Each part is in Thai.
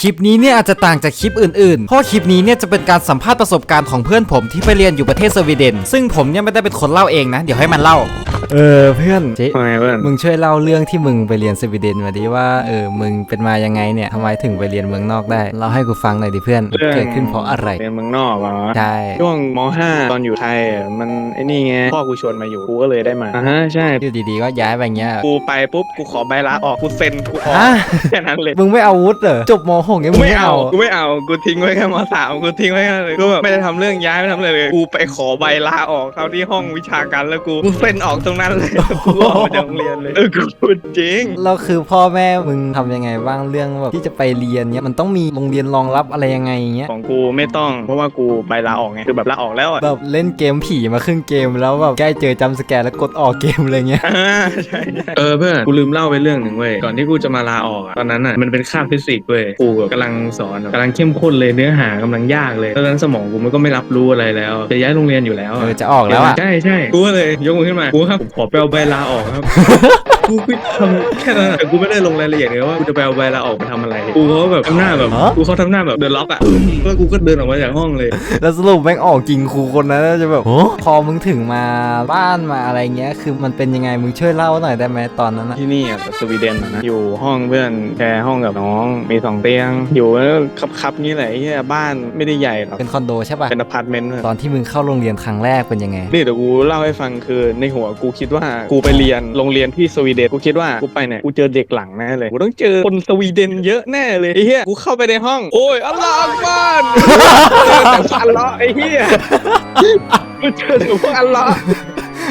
คลิปนี้เนี่ยอาจจะต่างจากคลิปอื่นๆ เพราะคลิปนี้เนี่ยจะเป็นการสัมภาษณ์ประสบการณ์ของเพื่อนผมที่ไปเรียนอยู่ประเทศสวีเดน ซึ่งผมเนี่ยไม่ได้เป็นคนเล่าเองนะ เดี๋ยวให้มันเล่าเออเพื่อนเจ๊ทำไมเพื่อนมึงช่วยเล่าเรื่องที่มึงไปเรียนสวีเดนมาดิว่าเออมึงเป็นมายังไงเนี่ยทำไมถึงไปเรียนเมืองนอกได้เล่าให้กูฟังหน่อยดิเพื่อนเรื่องเกิดขึ้นเพราะอะไรเรียนเมืองนอกเหรอใช่ช่วงม .5 ตอนอยู่ไทยอะมันไอ้นี่ไงพ่อกูชวนมาอยู่กูก็เลยได้มาอ่าฮะใช่อยู่ดีๆก็ย้ายไปอย่างเงี้ยกูไปปุ๊บกูขอใบลาออกกูเซ็นกูออกฮะแค่นั้นเลยมึงไม่เอาวุฒิเหรอจบม .6 เนี่ยกูมึงไม่ไม่เอาเอากูไม่เอากูทิ้งไว้แค่มสามกูทิ้งไว้แค่เลยกูแบบไม่ได้ทำเรื่องย้ายไม่ทำอะไรเลยกูไปขอใบลาออกเข้าที่ห้องวิชาการแล้วกูกูเซ็นออกตรงนั้นเลยกูออกมาจากโรงเรียนเลยเออกูพูดจริง เราคือพ่อแม่มึงทำยังไงบ้างเรื่องแบบที่จะไปเรียนเนี้ยมันต้องมีโรงเรียนรองรับอะไรยังไงเงี้ยของกูไม่ต้อง เพราะว่ากูใบลาออกไงคือแบบลาออกแล้วอะแบบเล่นเกมผีมาครึ่งเกมแล้วแบบใกล้เจอจัมป์สแกร์แล้วกดออกเกมอะไรเงี้ย อ่าใช่ใช่เออเพื่อนกูลืมเล่าไปเรื่องหนึ่งเว้ยก่อนที่กูจะมาลาออกอะตอนนั้นอะมันเป็นคาบฟิสิกส์เว้ยกูแบบกำลังสอนแบบกำลังเข้มข้นเลยเนื้อหากำลังยากเลยตอนนั้นสมองกูมันก็ไม่รับรู้อะไรแล้ว จะย้ายโรงเรียนอยู่แล้วเออจะออกแล้วอะใช่ใช่กูก็เลยยกมือขึ้นมากูครับผมขอไปเอาใบลาออกครับ กูคิดทำแค่นั้นอะแต่กูไม่ได้ลงรายละเอียดเลยว่ากูจะไปเอาใบลาออกมาทำอะไร กูเขาแบบทำหน้าแบบฮะ กูเขาทำหน้าแบบเดินล็อกอะแล้วกูก็เดินออกมาจากห้องเลยแล้วสรุปแม่งออกจริงครูคนนั้นน่าจะแบบโอ้พอมึงถึงมาบ้านมาอะไรเงี้ย คือมันเป็นยังไงมึงช่วยเล่าหน่อยได้ไหมตอนนั้นอะที่นี่อะสวีเดนอะนะอยู่ห้องเพื่อนแชร์ห้องกับน้องมีสองเตียง อยู่แล้วคับๆนี่แหละไอ้เหี้ยบ้านไม่ได้ใหญ่หรอกเป็นคอนโดใช่ป่ะเป็นอพาร์ตเมนต์เว้ยตอนที่มึงเข้าโรงเรียนครั้งแรกเป็นยังไง นี่เดี๋ยวกูเล่าให้ฟังคือในหัวกูคิดว่ากูไปเรียนโรงเรียนที่สวีเดนกูคิดว่ากูไปเนี่ยกูเจอเด็กหลังแน่เลยกูต้องเจอคนสวีเดนเยอะแน่เลยไอ้เหี้ยกูเข้าไปในห้อง โอ้ยอัลลอฮฺอักบ้านแต่ฟันเลาะไอ้เหี้ยกูเจอแต่พวกอัลลอฮ์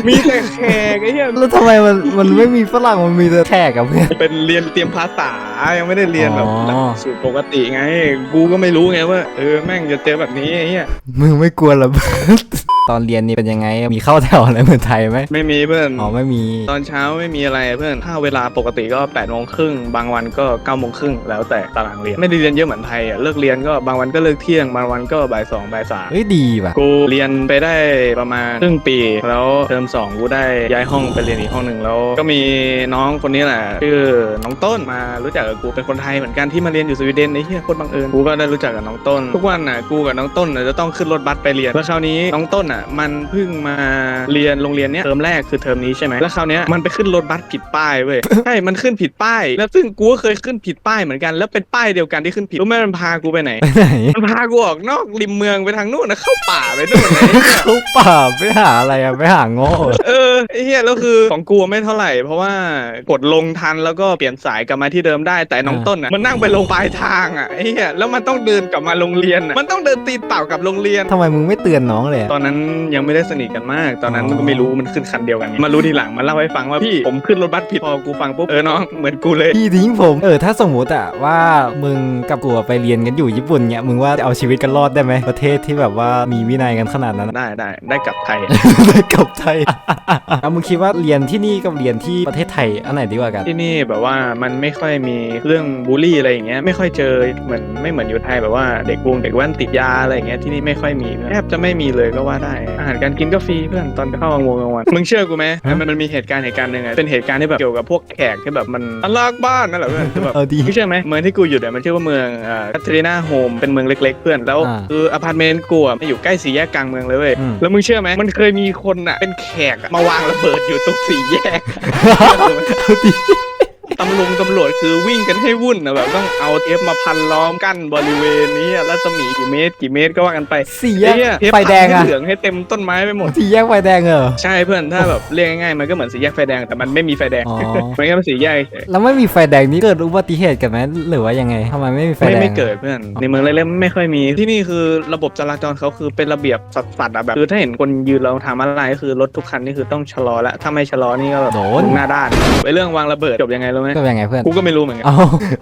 มีแต่แขกไอ้เหี้ยแล้วทำไมมันมันไม่มีฝรั่งมันมีแต่แขกกับเพื่อน เป็นเรียนเตรียมภาษายังไม่ได้เรียนแบบอ๋อ หลักสูตรปกติไง กูก็ไม่รู้ไงว่าเออแม่งจะเจอแบบนี้ไอ้เหี้ย มึงไม่กลัวเหรอตอนเรียนนี่เป็นยังไง มีเข้าแถวอะไรเหมือนไทยไหมไม่มีเพื่อน อ๋อไม่มี ตอนเช้าไม่มีอะไรเพื่อนถ้าเวลาปกติก็8ปดโมงครึ่งบางวันก็9ก้าโมงครึ่งแล้วแต่ตารางเรียน ไม่ได้เรียนเยอะเหมือนไทยอะเลิกเรียนก็บางวันก็เลิกเที่ยงบางวันก็บ่ายสองบ่ายสามเฮ้ยดีป่ะกูเรียนไปได้ประมาณครึ่งปี แล้วเทอมสองกูได้ย้ายห้องไปเรียนอีกห้องหนึ่งแล้ว ก็มีน้องคนนี้แหละชื่อน้องต้นมารู้จักกับกูเป็นคนไทยเหมือนกันที่มาเรียนอยู่สวีเดนไอ้เหี้ยโคตรบังเอิญกูก็ได้รู้จักกับน้องต้น ทุกวันน่ะกูกับน้องต้นน่ะจะต้องขึ้นรถบัสไปเรียนแล้วคราวนี้น้องต้นอะมันเพิ่งมาเรียนโรงเรียนเนี้ยเทอมแรกคือเทอมนี้ใช่ไหมแล้วคราวเนี้ยมันไปขึ้นรถบัสผิดป้ายเว้ย ใช่ มันขึ้นผิดป้าย แล้วซึ่งกูก็เคยขึ้นผิดป้ายเหมือนกัน แล้วเป็นป้ายเดียวกันที่ขึ้นผิดรู้ไหมมันพากูไปไหนไปไหนมันพากูออกนอกริมเมืองไปทางนู่นนะเข้าป่าไปนู่นนะไอ้เหี้ยเขาป่าไปหาอะไรอะไปหาโง่เหรอเออไอ้เหี้ยแล้วคือของกูไม่เท่าไหร่ เพราะว่ากดลงทันแล้วก็เปลี่ยนสายกลับมาที่เดิมได้แต่น้องต้นอะมันนั่งไปลงปลายทางอะไอ้เหี้ยแล้วมันต้องเดินกลับมาโรงเรียนอะมันต้องเดินตีนเปล่ากลับโรงเรียน ทำไมมึงไม่เตือนน้องเลยอะตอนนั้นยังไม่ได้สนิทกันมาก ตอนนั้นอ๋อก็ไม่รู้มันขึ้นคันเดียวกันมารู้ทีหลังมาเล่าให้ฟังว่าพี่ผมขึ้นรถบัสผิดพอกูฟังปุ๊บเออน้องเหมือนกูเลยพี่ทิ้งผมเออถ้าสมมติอะว่ามึงกับกูอะไปเรียนกันอยู่ญี่ปุ่นเนี่ยมึงว่าจะเอาชีวิตกันรอดได้ไหมประเทศที่แบบว่ามีวินัยกันขนาดนั้นอะได้ได้ได้กลับไทยได้กลับไทยเอามึงคิดว่าเรียนที่นี่กับเรียนที่ประเทศไทยอันไหนดีกว่ากันที่นี่แบบว่ามันไม่ค่อยมีเรื่องบูลลี่อะไรอย่างเงี้ยไม่ค่อยเจอเหมือนไม่เหมือนอยู่ไทยแบบว่าเด็กวงเด็กแว่นติดยาอะไรอย่างเงี้ยที่นี่ไม่ค่อยมีแทบจะไม่มีเลยก็ว่าได้อาหารการกินก็ฟรีเพื่อนตอนเข้าวงกลางวันมึงเชื่อกูไหมฮะมันมันมีเหตุการณ์เหตุการณ์หนึ่งอะเป็นเหตุการณ์ที่แบบเกี่ยวกับพวกแขกที่แบบมันอันลากบ้านนั่นแหละเพื่อนคือแบบเออดีไม่เชื่อไหมเมืองที่กูอยู่เนี่ยมันชื่อว่าเมืองอ่าคัตรีนาโฮมเป็นเมืองเล็ก ๆ เพื่อนแล้วอ่าคืออพาร์ตเมนต์กูอะมันอยู่ใกล้สี่แยกกลางเมืองเลยเว้ยอืม แล้วมึงเชื่อไหมมันเคยมีคนอะเป็นแขกอะมาวางระเบิดอยู่ตรงสี่แยกดี ตำรวจตำรวจคือวิ่งกันให้วุ่นนะแบบต้องเอาเทปมาพันล้อมกั้นบริเวณนี้อะรัศมีกี่เมตรกี่เมตรก็ว่ากันไปสี่แยกเหี้เทปไฟแดงพันอะให้เหลืองให้เต็มต้นไม้ไปหมด สี่แยกไฟแดงเหรอ ใช่เพื่อนถ้าแบบเรียกง่ายๆมันก็เหมือนสีแยกไฟแดงแต่มันไม่มีไฟแดงอ๋อ มันแค่เป็นสีแยกเฉยแล้วไม่มีไฟแดงนี่เกิดอุบัติเหตุกันไหมหรือว่ายังไงทำไมไม่มีไฟไม่แดง ไม่เกิดเพื่อนในเมืองเล็กๆไม่ค่อยมีที่นี่คือระบบจราจรเขาคือเป็นระเบียบสัดๆอะแบบคือถ้าเห็นคนยืนเราทำอะไรก็คือรถทุกคันนี่คือต้องชะลอแล้วถ้าไม่ชะลอนี่ก็แบบโดน หน้าด้านไปเรื่องวางระเบิดจบยังไงรู้ไหมก็ยังไงเพื่อนกูก็ไม่รู้เหมือนกันเอา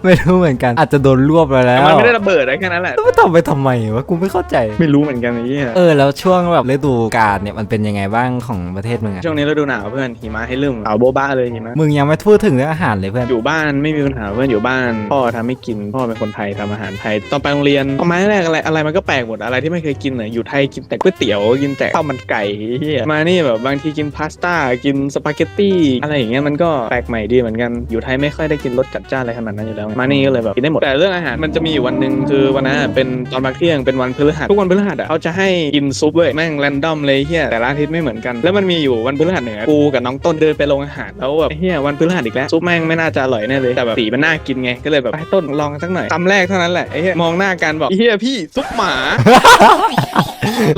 ไม่รู้เหมือนกัน อาจจะโดนรวบไปแล้แต่วมันไม่ได้ระเบิดอะไรแค่นั้นแหละแล้วมันทำไปทำไมวะกูไม่เข้าใจไม่รู้เหมือนกันไอ้เหี้ยเออแล้วช่วงแบบฤดูกาลเนี่ยมันเป็นยังไงบ้างของประเทศมึงอะช่วงนี้ฤดูหนาวเพื่อนหิมะให้ลืมเอาโบะบ้าเลยหิมะมึงยังไม่พูดถึงเรื่องอาหารเลยเพื่อนอยู่บ้านไม่มีปัญหาเพื่อนอยู่บ้าน พ่อทำให้กินพ่อเป็นคนไทยทำอาหารไทยตอนไปโรงเรียนตอนมาแรกอะไรอะไรมันก็แปลกหมดอะไรที่ไม่เคยกินเนี่ยอยู่ไทยกินแต่ก๋วยเตี๋ยวกินแต่ข้าวมันไก่เหี้ยมานี่แบบบางทีกินพาสต้ากินสปาเกตตี้อะไรอย่างเงี้ยมันก็แปลกใหม่ดีเหมือนกันอยู่ไทยยไม่ค่อยได้กินรสจัดจ้านอะไรขนาดนั้นอยู่แล้วไงมานี่ก็เลยแบบกินได้หมดแต่เรื่องอาหารมันจะมีอยู่วันหนึ่งคือวันนั้นอะเป็นตอนพักเที่ยงเป็นวันพฤหัสทุกวันพฤหัสอะเขาจะให้กินซุปเว้ยแม่งแรนดอมเลยเฮียแต่ละอาทิตย์ไม่เหมือนกัน แล้วมันมีอยู่วันพฤหัสเหนือกูกับน้องต้นเดินไปโรงอาหารแล้วแบบเฮียวันพฤหัสอีกแล้วซุปแม่งไม่น่าจะอร่อยแน่เลยแต่แบบสีมันน่ากินไงก็เลยแบบให้ต้นลองสักหน่อยคำแรกเท่านั้นแหละไอ้เฮียมองหน้ากันบอกไอ้เฮียพี่ซุปหมา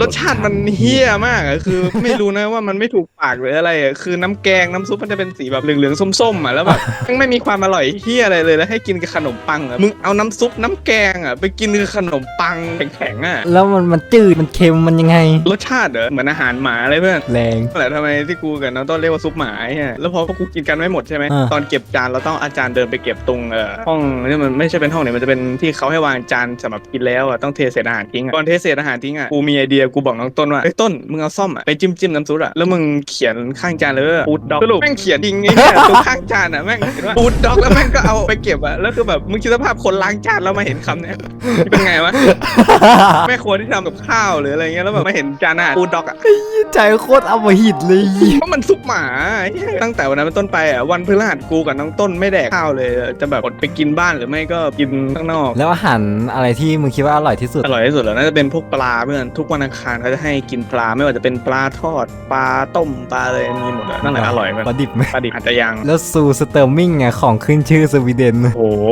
รสชาติมันเฮี้ยมากอะคือ ไม่รู้นะว่ามันไม่ถูกปากหรืออะไรอะคือน้ำแกงน้ำซุปมันจะเป็นสีแบบเหลืองๆส้มๆอะแล้วแบบมันไม่มีความอร่อยเฮี้ยอะไรเลยแล้วให้กินกับขนมปังอะมึงเอาน้ำซุปน้ำแกงอะไปกินกับขนมปังแข็งๆอะแล้วมันมันจืดมันเค็มมันยังไง รสชาติเหรอเหมือนอาหารหมาเลยเพื่อน แรง นั่นแหละทำไมที่กูกับน้องต้นเรียกว่าซุปหมาไอ้เหี้ยแล้วพอพวกกูกินกันไม่หมดใช่ไหมอ่า ตอนเก็บจานเราต้องอาจารย์เดินไปเก็บตรงเอ่อห้องนี่มันไม่ใช่เป็นห้องเนี่ยมันจะเป็นที่เขาให้วางจานสำหรับกินแล้วอะต้องเทเศษอาหารทิ้งอะก่อนเทเศษอาหารทิ้งอะกูมีไอเดียกูบอกน้องต้นว่าเฮ้ยต้นมึงเอาซ่อมอะไปจิ้มจิ้มน้ำซุปอะแล้วมึงเขียนข้างจานเลยว่าฟูดด็อกสรุปแม่งเขียนจริงไอ้เหี้ยตรงข้างจานอะแม่งเขียนว่าฟูดด็อกแล้วแม่งก็เอาไปเก็บอะแล้วคือแบบมึงคิดสภาพคนล้างจานแล้วมาเห็นคำเนี้ยเป็นไงวะ แม่ครัวที่ทำกับข้าวหรืออะไรเงี้ยแล้วแบบมาเห็นจานอาหารฟูดด็อกอะใจโคตรอมหิตเลย เพราะมันซุปหมาไอ้เหี้ยตั้งแต่วันนั้นเป็นต้นไปอะวันพฤหัสกูกับน้องต้นไม่แดกข้าวเลยจะแบบอดไปกินบ้านหรือไม่ก็กินข้างนอก แล้วอาหารอะไรที่มึงคิดว่าอร่อยที่สุด อร่อยที่สุดแล้วน่าจะเป็นพวกปลาเพื่อนทุกวันอังคารเขาจะให้กินปลาไม่ว่าจะเป็นปลาทอดปลาต้มปลาอะไรมีหมดอะนั่นแหละอร่อยมันปลาดิบไหมปลาดิบอาจจะยัง แล้วซูสเตอร์มิงอะของขึ้นชื่อสวีเดนโอ้โห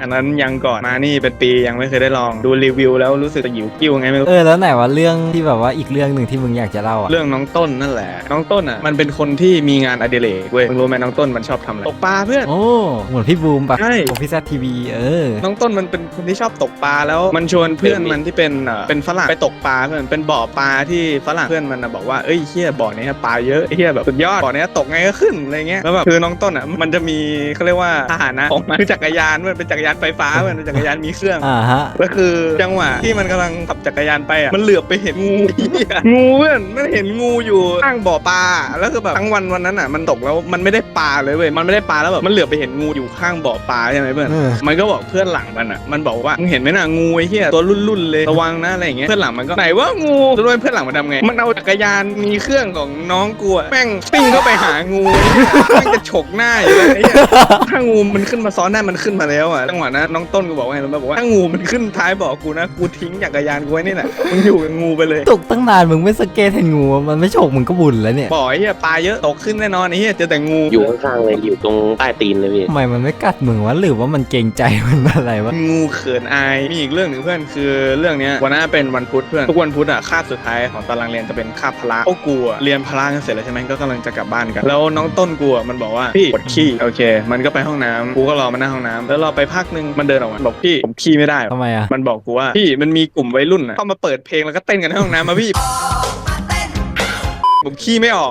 อันนั้นยังก่อนมานี่เป็นปียังไม่เคยได้ลองดูรีวิวแล้วรู้สึกจะหิวกิ้วไงไม่รู้เออแล้วไหนว่าเรื่องที่แบบว่าอีกเรื่องหนึ่งที่มึงอยากจะเล่าอะเรื่องน้องต้นนั่นแหละ น้องต้นอะมันเป็นคนที่มีงานอดิเรกเว้ยมึงรู้ไหมน้องต้นมันชอบทำอะไรตกปลาเพื่อนโอ้เหมือนพี่บูมปะใช่ของพี่แซทีวีเออน้องต้นมันเป็นคนที่ชอบตกปลาแล้วมันชวนเพื่อนมันที่เป็นเอ่อเป็นฝรั่งไปตกปลาเพื่อนเป็นบ่อปลาที่ฝรั่งเพื่อนมันนะบอกว่าเอ้ยเฮียบ่อเนี้ยปลาเยอะเฮียแบบสุดยอดบ่อเนี้ยตกไงก็ขึ้นอะไรเงี้ยแล้วแบบคือน้องต้นอะมันจะมีเขาเรียกว่าพาหนะของมันคือจักรยานมันเป็นจักรยานไฟฟ้ามันเป็นจักรยานมีเครื่องอ่าฮะก็คือจังหวะที่มันกำลังขับจักรยานไปอะมันเหลือบไปเห็นงูเฮียงูเพื่อนมันเห็นงูอยู่ข้างบ่อปลาแล้วคือแบบทั้งวันวันนั้นอะมันตกแล้วมันไม่ได้ปลาเลยเว้ยมันไม่ได้ปลาแล้วแบบมันเหลือบไปเห็นงูอยู่ข้างบ่อปลาใช่ไหมเพื่อนมันก็บอกเพื่อนหลังมันอะมันบอกว่ามึงเห็นไหมน่ะงูไอ้เหี้ยตัวรุ่นๆเลยระวังนะอะไรอย่างเงี้ยเพื่อนหลังมันก็ไหนว่างูรู้ไหมเพื่อนหลังมันทำไง มันเอาจักรยานมีเครื่องของน้องกูอะแม่งปิ้งเข้าไปหางูไอ้เหี้ยแม่งจะฉกหน้าอยู่เลยไอ้เหี้ยถ้างูมันขึ้นมาซ้อนหน้ามันขึ้นมาแล้วอะจังหวะนั้นน้องต้นกูบอกว่าไงรู้ไหมบอกว่าถ้างูมันขึ้นท้ายบอกกูนะกูทิ้งจักรยานกูไว้นี่แหละมึงอยู่กับงูไปเลย ตกตั้งนานมึงไม่สเกตเห็นงูอะมันไม่ฉกมึงก็บุญแล้วเนี่ยบอกไอ้เหี้ยปลาเยอะตกขึ้นแน่นอนไอ้เหี้ยเจอแต่งู อยู่ข้างๆเลยอยู่ตรงใต้ตีนเลยพี่ทำไมมันไม่กัดมึงวะหรือว่ามันเกรงใจมันอะไรวะ งูเขินอายมีอีกเรื่องหนึ่งเพื่อนคือเรื่องเนี้ยวันนั้นเป็นวันพุธเพื่อนทุกวันพุธอะคาบสุดท้ายของตารางเรียนจะเป็นคาบพละพวกกูอะเรียนพละกันเสร็จแล้วใช่ไหมก็กำลังจะกลับบ้านกัน แล้วน้องต้นกูอะมันบอกว่าพี่ปวดขี้โอเค มันก็ไปห้องน้ำกูก็รอมาหน้าห้องน้ำแล้วรอไปพักหนึงมันเดินออกมาบอกพี่ผมขี้ไม่ได้ทำไมอะมันบอกกูว่าพี่มันมีกลุ่มวัยรุ่นอะเข้ามาเปิดเพลงแล้วก็เต้นกันในห้องน้ำมาพี่ ผมขี้ไม่ออก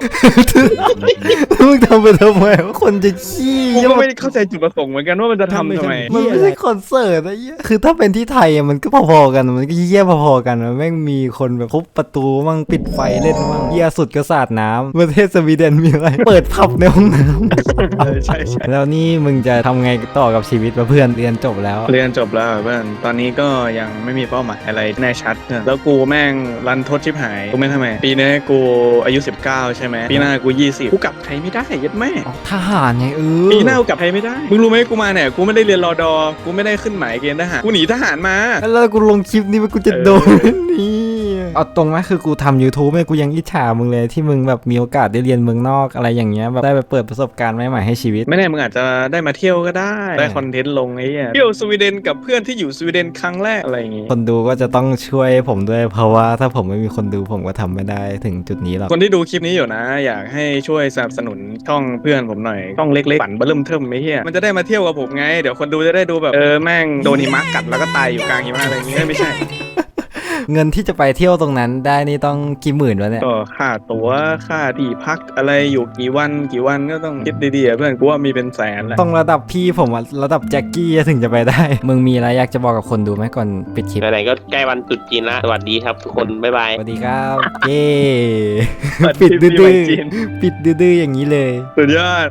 มึงทำไปทำไมว่าคนจะขี้กูก็ไม่ได้เข้าใจจุดประสงค์เหมือนกันว่ามันจะทำทำไม มันไม่ใช่คอนเสิร์ตนะเหี้ยคือถ้าเป็นที่ไทยอะมันก็พอๆกันมันก็เยี่ยพอๆกันมันแม่งมีคนแบบทุบประตูมั่งปิดไฟเล่นมั่งเยี่ยสุดก็สาดน้ำประเทศสวีเดนมีอะไร เปิดผับในห้องน้ำเออใช่ใช่แล้วนี่มึงจะทำไงต่อกับชีวิตวะเพื่อนเรียนจบแล้ว เรียนจบแล้วเพื่อนตอนนี้ก็ยังไม่มีเป้าหมายอะไรแน่ชัดเพื่อนแล้วกูแม่งรันทดชิบหายกูไม่ทำไมปีนี้กูอายุ19 ใช่ไหมปีหน้ากู 20 กูกลับไทยไม่ได้ยัดแม่ทหารไงเออปีหน้ากูกลับไทยไม่ได้มึงรู้ไหมกูมาเนี่ยกูไม่ได้เรียนรอดอกูไม่ได้ขึ้นหมายเกณฑ์ทหารกูหนีทหารมาแล้วกูลงคลิปนี้มันกูจะเออโดนนี่ เอาตรงไหมคือกูทำ YouTube เนี่ยกูยังอิจฉามึงเลยที่มึงแบบมีโอกาสได้เรียนเมืองนอกอะไรอย่างเงี้ยแบบได้ไปเปิดประสบการณ์ใหม่ๆให้ชีวิต ไม่แน่มึงอาจจะได้มาเที่ยวก็ได้ ได้คอนเทนต์ลงไอ้เหี้ยเที่ยวสวีเดนกับเพื่อนที่อยู่สวีเดนครั้งแรกอะไรอย่างงี้คนดูก็จะต้องช่วยผมด้วยเพราะว่าถ้าผมไม่มีคนดูผมก็ทำไม่ได้ถึงจุดนี้หรอก คนที่ดูคลิปนี้อยู่นะ อยากให้ช่วยสนับสนุนช่องเพื่อนผมหน่อยช่องเล็กๆฝันเบิ่มเทิมไม่เฮียมันจะได้มาเที่ยวกับผมไงเดี๋ยวคนดูจะได้ดูแบบเออแม่งโดนหิมะกัดแล้วก็ตายอยู่กลางหิมะอะไรอย่างงี้ไม่ใช่ เงินที่จะไปเที่ยวตรงนั้นได้นี่ต้องกี่หมื่นวะเนี่ย ก็ค่าตั๋วค่าที่พักอะไรอยู่กี่วันกี่วันก็ต้องคิดดีๆอะเพื่อนกูว่ามีเป็นแสนแหละ ต้องระดับพี่ผมอะระดับแจ็คกี้ถึงจะไปได้ มึงมีอะไรอยากจะบอกกับคนดูไหมก่อนปิดคลิป ไหนๆก็ใกล้วันตรุษจีนละสวัสดีครับทุกคน บ๊ายบาย สวัสดีครับ เย้เปิดปิดคลิปดื้ปีอใหม่จีนๆปิดดื้อๆอย่างนี้เลย สุดยอด